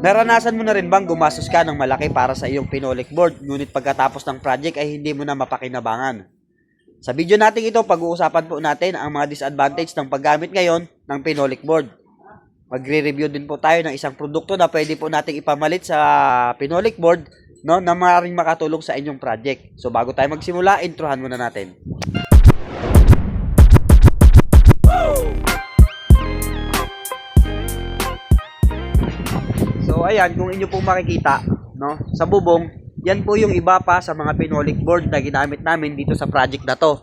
Naranasan mo na rin bang gumastos ka ng malaki para sa iyong pinolik board, ngunit pagkatapos ng project ay hindi mo na mapakinabangan? Sa video natin ito, pag-uusapan po natin ang mga disadvantage ng paggamit ngayon ng pinolik board. Magre-review din po tayo ng isang produkto na pwede po nating ipamalit sa pinolik board no, na maaaring makatulong sa inyong project. So bago tayo magsimula, introhan muna natin. Ayan, kung inyo pong makikita, no, sa bubong, yan po yung iba pa sa mga pinolik board na ginamit namin dito sa project na to.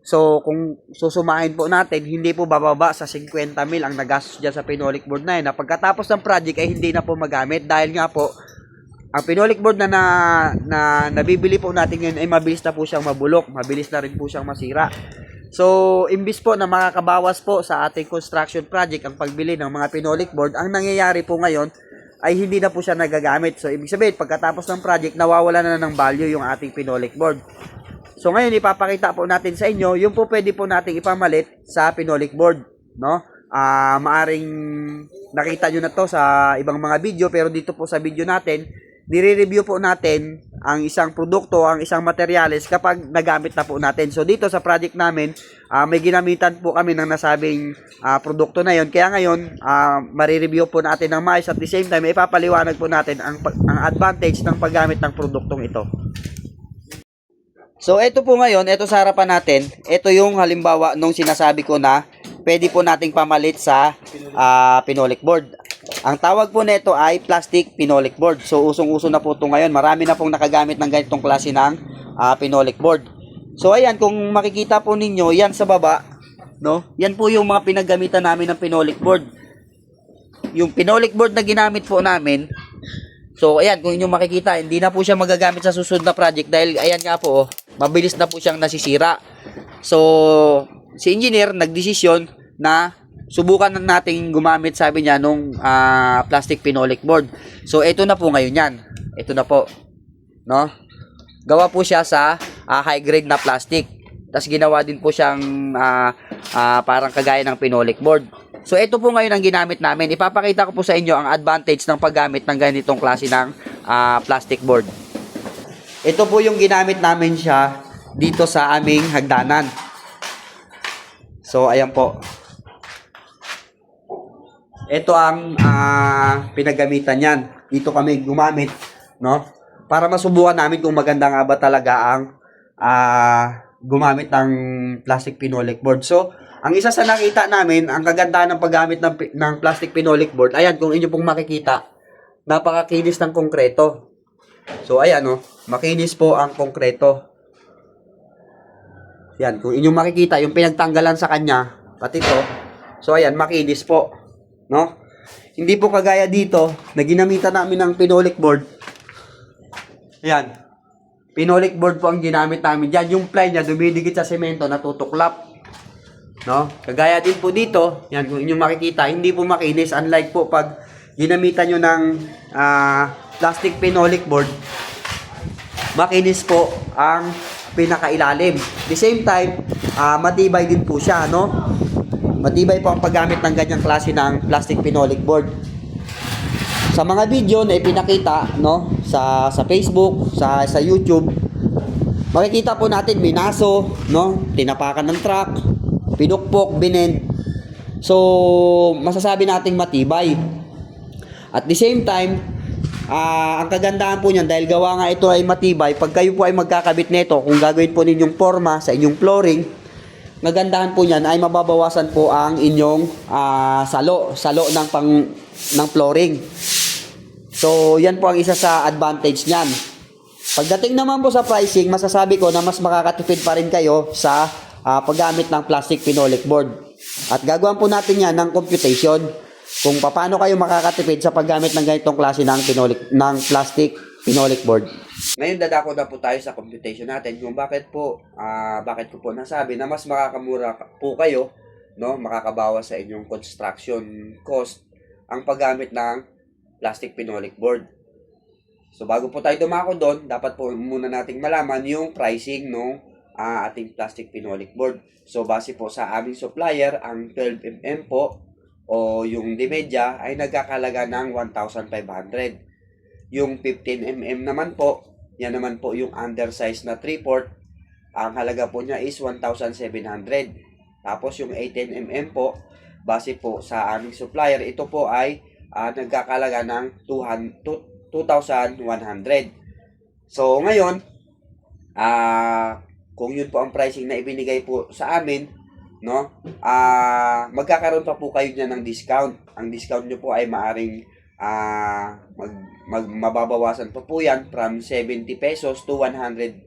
So kung susumahin po natin, hindi po bababa sa 50 mil ang nagastos dyan sa pinolik board na yun. Na pagkatapos ng project ay hindi na po magamit dahil nga po, ang pinolik board na, na, na nabibili po natin ngayon ay mabilis na po siyang mabulok, mabilis na rin po siyang masira. So, imbis po na makakabawas po sa ating construction project ang pagbili ng mga pinolik board, ang nangyayari po ngayon ay hindi na po siya nagagamit. So, ibig sabihin, pagkatapos ng project, nawawala na ng value yung ating pinolik board. So, ngayon, ipapakita po natin sa inyo, yung po pwede po nating ipamalit sa pinolik board. No? Ah, maaring nakita nyo na to sa ibang mga video, pero dito po sa video natin, dire-review po natin ang isang produkto, ang isang materyales kapag nagamit na po natin. So dito sa project namin, ah, may ginamitan po kami ng nasabing ah, produkto na yon. Kaya ngayon, ah, marireview po natin ng mais at the same time, ipapaliwanag po natin ang, ang advantage ng paggamit ng produktong ito. So ito po ngayon, ito sa harapan natin, ito yung halimbawa nung sinasabi ko na pwede po nating pamalit sa ah, pinolik board. Ang tawag po nito ay plastic pinolik board. So usong-uso na po ito ngayon. Marami na pong nakagamit ng ganitong klase ng ah, pinolik board. So ayan, kung makikita po ninyo, yan sa baba, no? Yan po yung mga pinagamitan namin ng pinolik board. Yung pinolik board na ginamit po namin, So, ayan, kung inyo makikita, hindi na po siya magagamit sa susunod na project dahil, ayan nga po, oh, mabilis na po siyang nasisira. So, si engineer nagdesisyon na subukan na nating gumamit, sabi niya, nung ah, plastic pinolik board. So, ito na po ngayon yan. Ito na po. No? Gawa po siya sa ah, high grade na plastic. Tapos ginawa din po siyang ah, ah, parang kagaya ng pinolik board. So ito po ngayon ang ginamit namin. Ipapakita ko po sa inyo ang advantage ng paggamit ng ganitong klase ng ah, plastic board. Ito po yung ginamit namin siya dito sa aming hagdanan. So ayan po. Ito ang ah, pinagamitan niyan. Dito kami gumamit, no? Para masubukan namin kung maganda nga ba talaga ang ah, gumamit ng plastic pinolik board. So, ang isa sa nakita namin, ang kagandahan ng paggamit ng, ng plastic pinolik board, ayan, kung inyo pong makikita, napakakinis ng konkreto. So, ayan, no? Makinis po ang konkreto. Yan, kung inyong makikita, yung pinagtanggalan sa kanya, pati to, so ayan, makinis po. No? Hindi po kagaya dito, na ginamitan namin ng pinolik board. Ayan. Pinolik board po ang ginamit namin dyan. Yung ply niya, dumidikit sa semento, natutuklap. No? Kagaya din po dito, yan, kung inyong makikita, hindi po makinis. Unlike po pag ginamitan nyo ng ah, plastic pinolik board, makinis po ang pinakailalim. The same time, ah, matibay din po siya, no? Matibay po ang paggamit ng ganyang klase ng plastic pinolik board. Sa mga video na ipinakita, no, sa sa Facebook, sa sa YouTube, makikita po natin minaso, no, tinapakan ng truck, pinukpok, binend. So, masasabi nating matibay. At the same time, ah, ang kagandahan po niyan dahil gawa nga ito ay matibay, pag kayo po ay magkakabit nito, kung gagawin po ninyong forma sa inyong flooring, nagandahan po niyan ay mababawasan po ang inyong ah, salo, salo ng pang ng flooring. So, yan po ang isa sa advantage niyan. Pagdating naman po sa pricing, masasabi ko na mas makakatipid pa rin kayo sa ah, paggamit ng plastic pinolik board. At gagawin po natin yan ng computation kung paano kayo makakatipid sa paggamit ng ganitong klase ng, pinolik, ng plastic pinolik board. Ngayon dadako na po tayo sa computation natin kung bakit po ah, bakit ko po nasabi na mas makakamura ka- po kayo no makakabawas sa inyong construction cost ang paggamit ng plastic pinolik board. So bago po tayo dumako doon, dapat po muna nating malaman yung pricing ng ah, ating plastic pinolik board. So base po sa aming supplier, ang 12mm po o yung Dimedya ay nagkakalaga ng 1,500. Yung 15mm naman po, yan naman po yung undersize na 3-port. Ang halaga po niya is 1,700. Tapos yung 18mm po, base po sa aming supplier, ito po ay ah, nagkakalaga ng 200 2,100. So ngayon, ah kung yun po ang pricing na ibinigay po sa amin, no? Ah magkakaroon pa po kayo niyan ng discount. Ang discount niyo po ay maaring ah mag, mag mababawasan pa po yan from 70 pesos to 150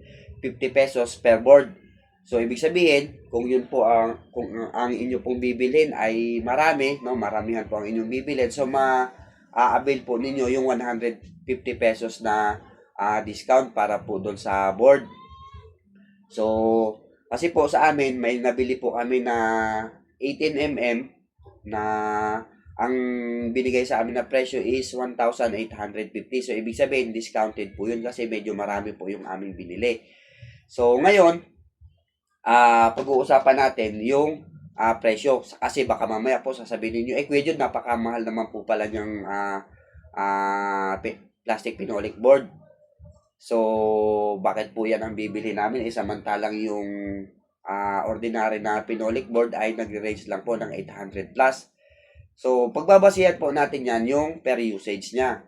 pesos per board. So ibig sabihin, kung yun po ang kung ang inyo pong bibilhin ay marami, no, maramihan po ang inyong bibilhin. So ma a-avail po ninyo yung 150 pesos na ah, discount para po doon sa board. So kasi po sa amin may nabili po kami na 18mm na ang binigay sa amin na presyo is 1,850. So ibig sabihin discounted po yun kasi medyo marami po yung aming binili. So ngayon, ah pag-uusapan natin yung ah, presyo kasi baka mamaya po sasabihin niyo eh Kuya Jun, napakamahal naman po pala ah, ah, pi- plastic phenolic board. So bakit po yan ang bibili namin eh samantalang yung ah, ordinary na phenolic board ay nagre-range lang po ng 800 plus. So pagbabasihan po natin yan yung per usage niya.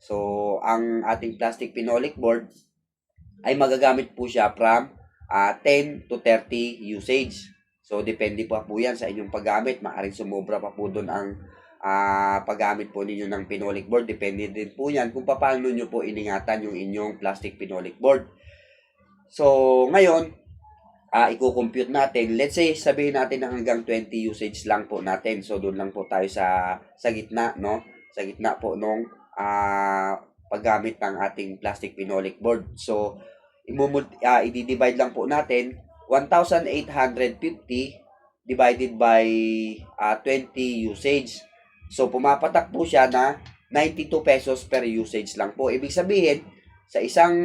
So ang ating plastic phenolic board ay magagamit po siya from ah, 10 to 30 usage. So, depende pa po yan sa inyong paggamit. Maaring sumobra pa po doon ang ah, paggamit po ninyo ng phenolic board. Depende din po yan kung paano nyo po iningatan yung inyong plastic phenolic board. So, ngayon, ah i-compute natin. Let's say, sabihin natin na hanggang 20 usage lang po natin. So, doon lang po tayo sa, sa gitna, no? Sa gitna po nung ah, paggamit ng ating plastic phenolic board. So, imumul ah, i-divide lang po natin 1,850 divided by ah, 20 usage. So, pumapatak po siya na 92 pesos per usage lang po. Ibig sabihin, sa isang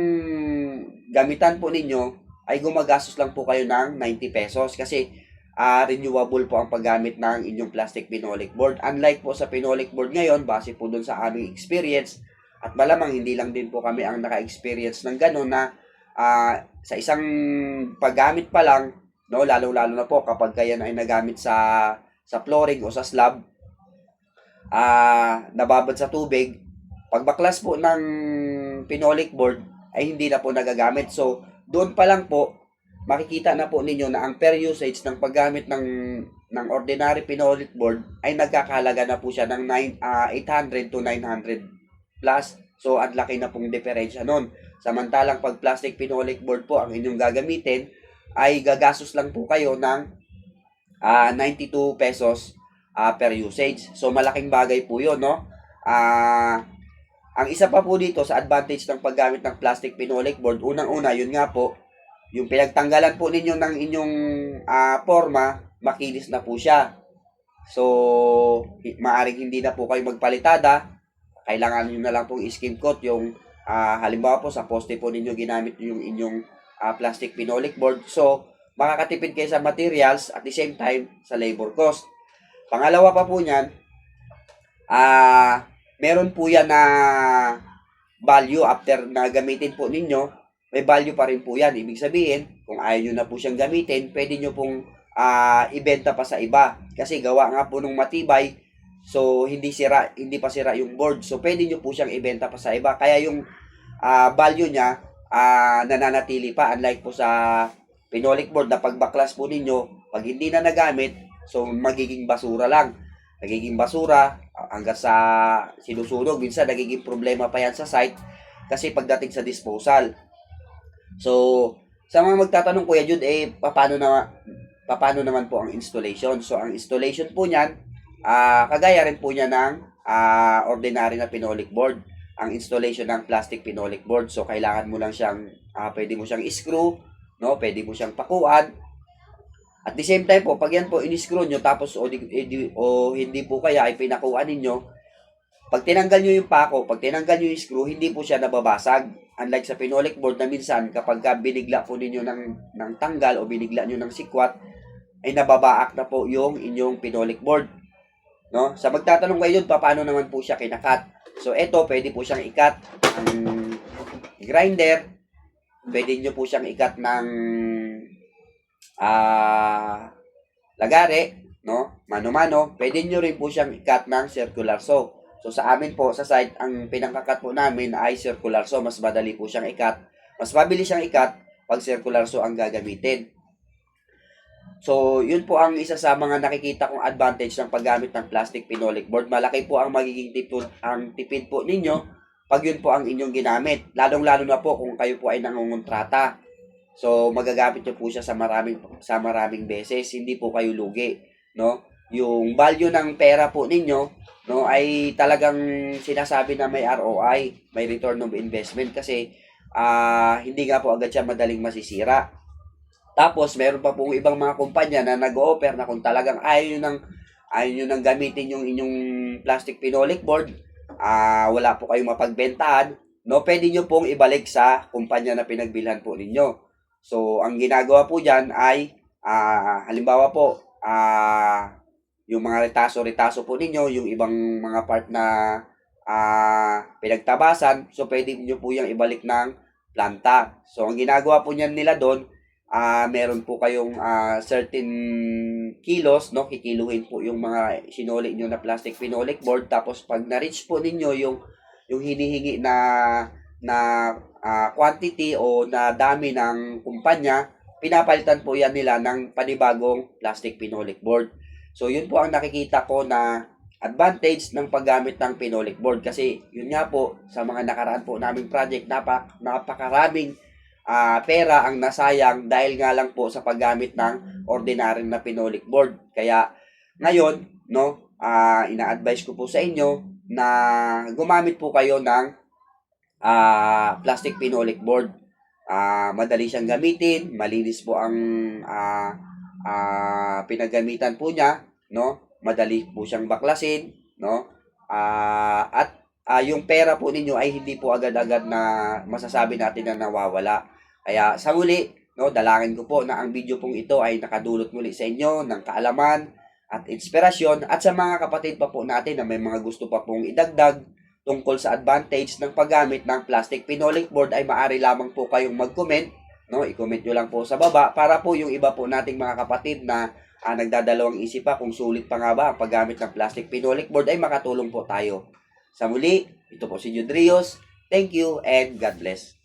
gamitan po ninyo, ay gumagastos lang po kayo ng 90 pesos kasi ah, renewable po ang paggamit ng inyong plastic phenolic board. Unlike po sa phenolic board ngayon, base po dun sa aming experience, at malamang hindi lang din po kami ang naka-experience ng gano'n na ah, sa isang paggamit pa lang, no, lalo-lalo na po kapag kaya ay nagamit sa sa flooring o sa slab, ah nababad sa tubig, pagbaklas po ng phenolic board ay hindi na po nagagamit. So, doon pa lang po makikita na po ninyo na ang per usage ng paggamit ng ng ordinary phenolic board ay nagkakahalaga na po siya ng 9 ah, 800 to 900 plus. So, ang laki na pong diferensya nun. Samantalang pag plastic phenolic board po ang inyong gagamitin, ay gagastos lang po kayo ng ah, 92 pesos ah, per usage. So malaking bagay po 'yon, no? Ah, ang isa pa po dito sa advantage ng paggamit ng plastic phenolic board, unang-una, yun nga po, yung pinagtanggalan po ninyo ng inyong ah, forma, makinis na po siya. So, maaring hindi na po kayo magpalitada, kailangan nyo na lang pong skim coat yung ah, halimbawa po sa poste po ninyo ginamit yung inyong ah, plastic phenolic board. So, makakatipid kayo sa materials at the same time sa labor cost. Pangalawa pa po niyan, ah meron po yan na value after na gamitin po ninyo, may value pa rin po yan. Ibig sabihin, kung ayaw nyo na po siyang gamitin, pwede nyo pong ah, ibenta pa sa iba. Kasi gawa nga po nung matibay, so hindi sira, hindi pa sira yung board. So pwede nyo po siyang ibenta pa sa iba. Kaya yung ah, value niya, ah, nananatili pa. Unlike po sa phenolic board na pagbaklas po ninyo, pag hindi na nagamit, so magiging basura lang. Nagiging basura hanggang sa sinusunog. Minsan nagiging problema pa yan sa site kasi pagdating sa disposal. So, sa mga magtatanong Kuya Jude, eh, paano na paano naman po ang installation? So, ang installation po niyan, ah kagaya rin po niya ng ah, ordinary na phenolic board. Ang installation ng plastic phenolic board. So, kailangan mo lang siyang, ah, pwede mo siyang screw, no? Pwede mo siyang pakuan. At the same time po, pag yan po in-screw nyo, tapos o, di, eh, o hindi po kaya ay pinakuan ninyo, pag tinanggal nyo yung pako, pag tinanggal nyo yung screw, hindi po siya nababasag. Unlike sa phenolic board na minsan, kapag ka binigla po ninyo ng, ng tanggal o binigla nyo ng sikwat, ay nababaak na po yung inyong phenolic board. No? Sa magtatanong kayo yun, paano naman po siya kinakat? So, ito, pwede po siyang ikat ng grinder. Pwede nyo po siyang ikat ng ah lagare, no? Mano-mano. Pwede nyo rin po siyang ikat ng circular saw. So, sa amin po, sa site, ang pinangkakat po namin ay circular saw. Mas madali po siyang ikat. Mas mabilis siyang ikat pag circular saw ang gagamitin. So, yun po ang isa sa mga nakikita kong advantage ng paggamit ng plastic phenolic board. Malaki po ang magiging tipid, ang tipid po ninyo pag yun po ang inyong ginamit. Lalong-lalo na po kung kayo po ay nangungontrata. So, magagamit nyo po siya sa maraming, sa maraming beses. Hindi po kayo lugi. No? Yung value ng pera po ninyo no, ay talagang sinasabi na may ROI, may return of investment kasi ah hindi nga po agad siya madaling masisira. Tapos, meron pa pong ibang mga kumpanya na nag-offer na kung talagang ayaw nyo nang, ayaw nyo nang gamitin yung inyong plastic phenolic board, ah wala po kayong mapagbentahan, no, pwede nyo pong ibalik sa kumpanya na pinagbilhan po ninyo. So, ang ginagawa po dyan ay, ah halimbawa po, ah yung mga retaso-retaso po ninyo, yung ibang mga part na ah pinagtabasan, so pwede nyo po yung ibalik ng planta. So, ang ginagawa po niyan nila doon, ah meron po kayong ah, certain kilos, no? Kikiluhin po yung mga sinuli nyo na plastic phenolic board. Tapos, pag na-reach po ninyo yung, yung hinihingi na, na ah, quantity o na dami ng kumpanya, pinapalitan po yan nila ng panibagong plastic phenolic board. So, yun po ang nakikita ko na advantage ng paggamit ng phenolic board kasi yun nga po sa mga nakaraan po naming project napak napakaraming ah, pera ang nasayang dahil nga lang po sa paggamit ng ordinary na phenolic board. Kaya ngayon, no, ah, ina-advise ko po sa inyo na gumamit po kayo ng ah, plastic phenolic board. Ah, madali siyang gamitin, malinis po ang ah, ah, pinagamitan po niya, no? Madali po siyang baklasin, no? Ah, at ah, yung pera po ninyo ay hindi po agad-agad na masasabi natin na nawawala. Kaya sa muli, no, dalangin ko po na ang video pong ito ay nakadulot muli sa inyo ng kaalaman at inspirasyon at sa mga kapatid pa po natin na may mga gusto pa pong idagdag tungkol sa advantage ng paggamit ng plastic phenolic board ay maaari lamang po kayong mag-comment, no? I-comment nyo lang po sa baba para po yung iba po nating mga kapatid na ah, nagdadalawang isip pa kung sulit pa nga ba ang paggamit ng plastic phenolic board ay makatulong po tayo. Sa muli, ito po si Jude Rios. Thank you and God bless.